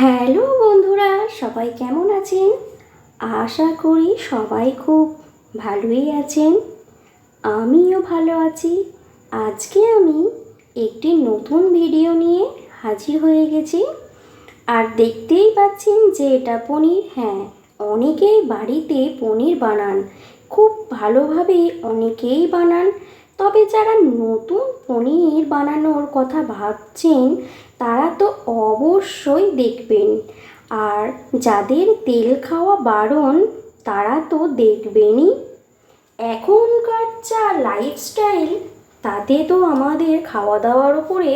Hello বন্ধুরা, সবাই কেমন আছেন? আশা করি সবাই খুব ভালোই আছেন। আমিও ভালো আছি। আজকে আমি একটি নতুন ভিডিও নিয়ে হাজির হয়ে গেছি। আর দেখতেই পাচ্ছেন যে এটা পনির হ্যাঁ অনেকেই বাড়িতে পনির বানান। খুব ভালোভাবে অনেকেই বানান। তবে যারা নতুন পনির বানানোর কথা ভাবছেন, তারা তো অবশ্যই দেখবেন। আর যাদের তেল খাওয়া বারণ, তারা তো দেখবেনই। এখনকার যা লাইফস্টাইল তাতে তো আমাদের খাওয়া দাওয়ার উপরে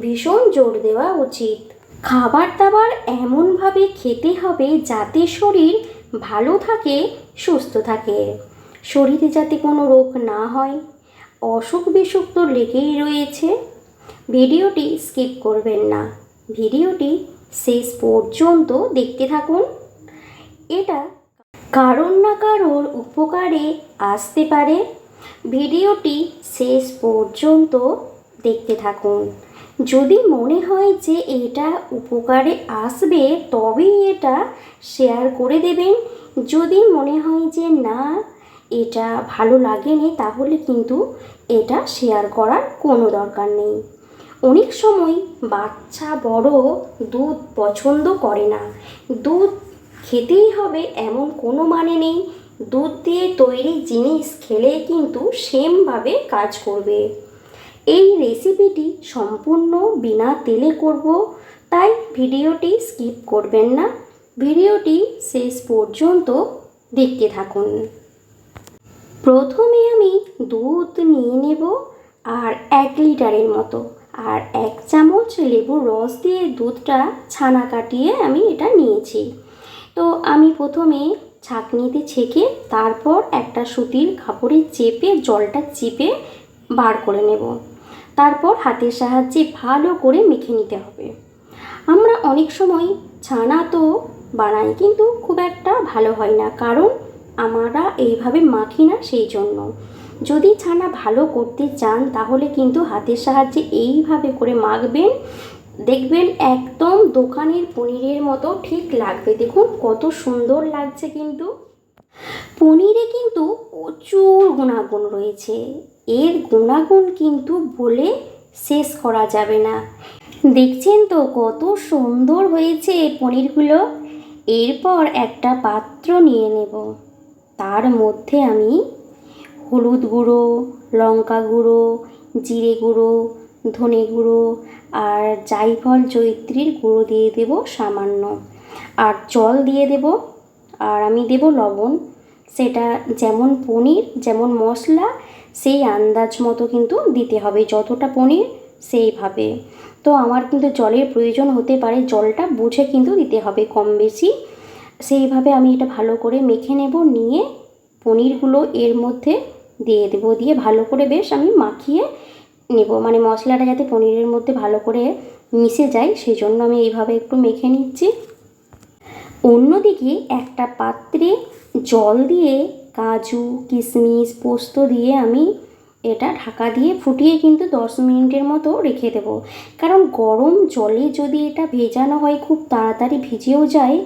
ভীষণ জোর দেওয়া উচিত। খাবার দাবার এমনভাবে খেতে হবে যাতে শরীর ভালো থাকে, সুস্থ থাকে। শরীরে যাতে কোনো রোগ না হয়। অসুখ বিসুখ তো লেগেই রয়েছে। ভিডিওটি স্কিপ করবেন না। ভিডিওটি শেষ পর্যন্ত দেখতে থাকুন। এটা কারোর না কারোর উপকারে আসতে পারে। ভিডিওটি শেষ পর্যন্ত দেখতে থাকুন। যদি মনে হয় যে এটা উপকারে আসবে, তবেই এটা শেয়ার করে দেবেন। যদি মনে হয় যে না এটা ভালো লাগেনি, তাহলে কিন্তু এটা শেয়ার করার কোনো দরকার নেই। অনেক সময় বাচ্চা বড় দুধ পছন্দ করে না। দুধ খেতেই হবে এমন কোনো মানে নেই। দুধ দিয়ে তৈরি জিনিস খেলে কিন্তু সেমভাবে কাজ করবে। এই রেসিপিটি সম্পূর্ণ বিনা তেলে করব, তাই ভিডিওটি স্কিপ করবেন না। ভিডিওটি শেষ পর্যন্ত দেখতে থাকুন। প্রথমে আমি দুধ নিয়ে নেব আর এক লিটারের মতো। আর এক চামচ লেবুর রস দিয়ে দুধটা ছানা কাটিয়ে আমি এটা নিয়েছি। তো আমি প্রথমে ছাঁকনিতে ছেঁকে তারপর একটা সুতির কাপড়ে চেপে, জলটা চেপে বার করে নেব। তারপর হাতের সাহায্যে ভালো করে মেখে নিতে হবে। আমরা অনেক সময় ছানা তো বানাই, কিন্তু খুব একটা ভালো হয় না। কারণ আমরা এইভাবে মাখি না সেই জন্য যদি ছানা ভালো করতে চান, তাহলে কিন্তু হাতের সাহায্যে এইভাবে করে মাখবেন। দেখবেন একদম দোকানের পনিরের মতো ঠিক লাগবে। দেখুন কত সুন্দর লাগছে কিন্তু। পনিরে কিন্তু প্রচুর গুণাগুণ রয়েছে। এর গুণাগুণ কিন্তু বলে শেষ করা যাবে না। দেখছেন তো কত সুন্দর হয়েছে পনিরগুলো? এরপর একটা পাত্র নিয়ে নেব। তার মধ্যে আমি হলুদ গুঁড়ো, লঙ্কা গুঁড়ো, জিরে গুঁড়ো, ধনে গুঁড়ো আর জাইফল জৈত্রীর গুঁড়ো দিয়ে দেব সামান্য। আর জল দিয়ে দেব আর আমি দেব লবণ। সেটা যেমন পনির, যেমন মশলা, সেই আন্দাজ মতো কিন্তু দিতে হবে। যতটা পনির, সেইভাবে। তো আমার কিন্তু জলের প্রয়োজন হতে পারে। জলটা বুঝে কিন্তু দিতে হবে কম বেশি। সেইভাবে আমি এটা ভালো করে মেখে নেব, নিয়ে পনিরগুলো এর মধ্যে দিয়ে দেবো। দিয়ে ভালো করে বেশ আমি মাখিয়ে নেব। মানে মশলাটা যাতে পনিরের মধ্যে ভালো করে মিশে যায় সেই জন্য আমি এইভাবে একটু মেখে নিচ্ছি। অন্যদিকে একটা পাত্রে জল দিয়ে কাজু, কিশমিশ, পোস্ত দিয়ে আমি এটা ঢাকা দিয়ে ফুটিয়ে কিন্তু দশ মিনিটের মতো রেখে দেবো। কারণ গরম জলে যদি এটা ভেজানো হয়, খুব তাড়াতাড়ি ভিজেও যায়,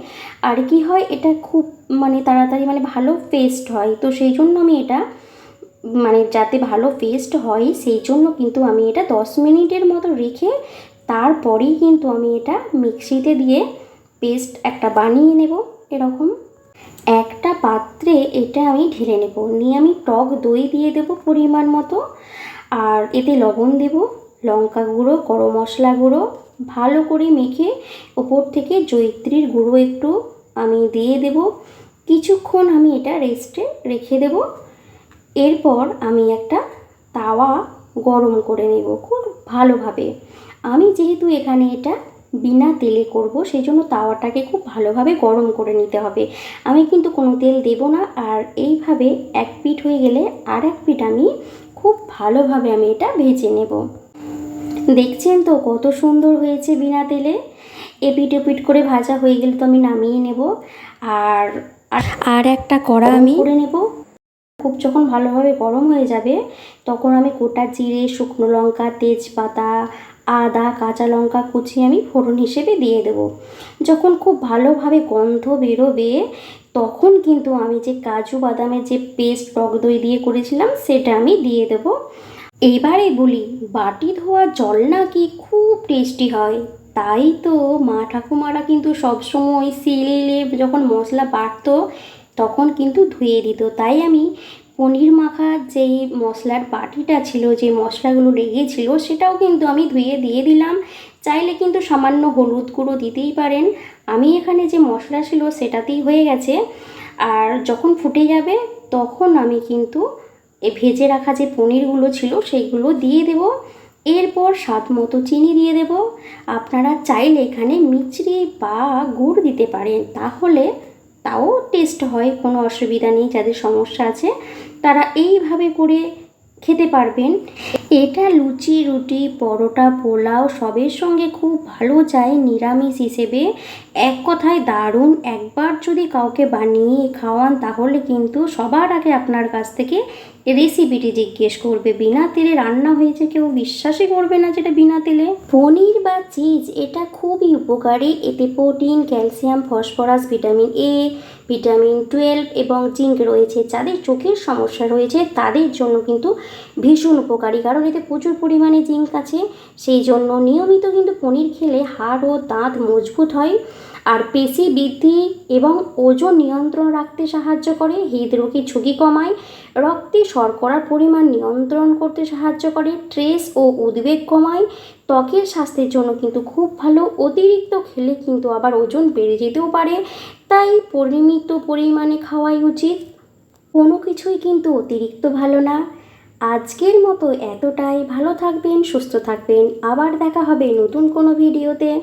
আর কি হয়, এটা খুব মানে তাড়াতাড়ি মানে ভালো পেস্ট হয়। তো সেই জন্য আমি এটা মানে যাতে ভালো পেস্ট হয়, সেই জন্য কিন্তু আমি এটা দশ মিনিটের মতো রেখে তারপরেই কিন্তু আমি এটা মিক্সিতে দিয়ে পেস্ট একটা বানিয়ে নেব এরকম। একটা পাত্রে এটা আমি ঢেলে নেব। নিয়ে আমি টক দই দিয়ে দেব পরিমাণ মতো। আর এতে লবণ দেব, লঙ্কা গুঁড়ো, গরম মশলা গুঁড়ো, ভালো করে মেখে ওপর থেকে জৈত্রীর গুঁড়ো একটু আমি দিয়ে দেব। কিছুক্ষণ আমি এটা রেস্টে রেখে দেব। এরপর আমি একটা তাওয়া গরম করে নেব খুব ভালোভাবে। আমি যেহেতু এখানে এটা বিনা তেলে করব সেই জন্য তাওয়াটাকে খুব ভালোভাবে গরম করে নিতে হবে। আমি কিন্তু কোনো তেল দেব না আর এইভাবে এক পিঠ হয়ে গেলে আর এক পিঠ আমি খুব ভালোভাবে আমি এটা ভেজে নেব। দেখছেন তো কত সুন্দর হয়েছে বিনা তেলে? এপিট ওপিট করে ভাজা হয়ে গেলে তো আমি নামিয়ে নেব। আর আর একটা কড়া আমি করে নেব। খুব যখন ভালোভাবে গরম হয়ে যাবে তখন আমি গোটা জিরে শুকনো লঙ্কা তেজপাতা আদা, কাঁচা লঙ্কা কুচি আমি ফোড়ন হিসেবে দিয়ে দেবো। যখন খুব ভালোভাবে গন্ধ বেরোবে, তখন কিন্তু আমি যে কাজু বাদামের যে পেস্ট টক দই দিয়ে করেছিলাম, সেটা আমি দিয়ে দেবো। এবারে বলি, বাটি ধোয়া জল নাকি খুব টেস্টি হয়? তাই তো মা ঠাকুমারা কিন্তু সবসময় শিলে যখন মশলা বাটতো, তখন কিন্তু ধুয়ে দিত। তাই আমি পনির মাখার যেই মশলার বাটিটা ছিল যে মশলাগুলো লেগেছিল, সেটাও কিন্তু আমি ধুয়ে দিয়ে দিলাম। চাইলে কিন্তু সামান্য হলুদ গুঁড়ো দিতেই পারেন। আমি এখানে যে মশলা ছিল সেটাতেই হয়ে গেছে। আর যখন ফুটে যাবে, তখন আমি কিন্তু এই ভেজে রাখা যে পনিরগুলো ছিল, সেইগুলো দিয়ে দেবো। এরপর স্বাদ মতো চিনি দিয়ে দেব। আপনারা চাইলে এখানে মিচড়ি বা গুড় দিতে পারেন। তাহলে তাও টেস্ট হয়, কোনো অসুবিধা নেই, যাদের সমস্যা আছে, তারা এইভাবে করে খেতে পারবেন। এটা লুচি, রুটি, পরোটা, পোলাও সবের সঙ্গে খুব ভালো যায়, নিরামিষ হিসেবে। এক কথায় দারুণ। একবার যদি কাউকে বানিয়ে খাওয়ান, তাহলে কিন্তু সবার আগে আপনার কাছ থেকে রেসিপিটি জিজ্ঞেস করবে বিনা তেলে রান্না হয়েছে, কেউ বিশ্বাসই করবে না যেটা বিনা তেলে। পনির বা চিজ, এটা খুবই উপকারী। এতে protein, calcium, phosphorus, vitamin A vitamin twelve এবং জিঙ্ক রয়েছে। যাদের চোখের সমস্যা রয়েছে, তাদের জন্য কিন্তু ভীষণ উপকারী। কারণ এতে প্রচুর পরিমাণে জিঙ্ক আছে। সেই জন্য নিয়মিত কিন্তু পনির খেলে হাড় ও দাঁত মজবুত হয়। আর পেশি বৃদ্ধি এবং ওজন নিয়ন্ত্রণ রাখতে সাহায্য করে। হৃদরোগীর ঝুঁকি কমায়। রক্তে শর্করার পরিমাণ নিয়ন্ত্রণ করতে সাহায্য করে। স্ট্রেস ও উদ্বেগ কমায়। ত্বকের স্বাস্থ্যের জন্য কিন্তু খুব ভালো। অতিরিক্ত খেলে কিন্তু আবার ওজন বেড়ে যেতেও পারে। তাই পরিমিত পরিমাণে খাওয়াই উচিত। কোনো কিছুই কিন্তু অতিরিক্ত ভালো না। আজকের মতো এতটাই। ভালো থাকবেন, সুস্থ থাকবেন। আবার দেখা হবে নতুন কোনো ভিডিওতে।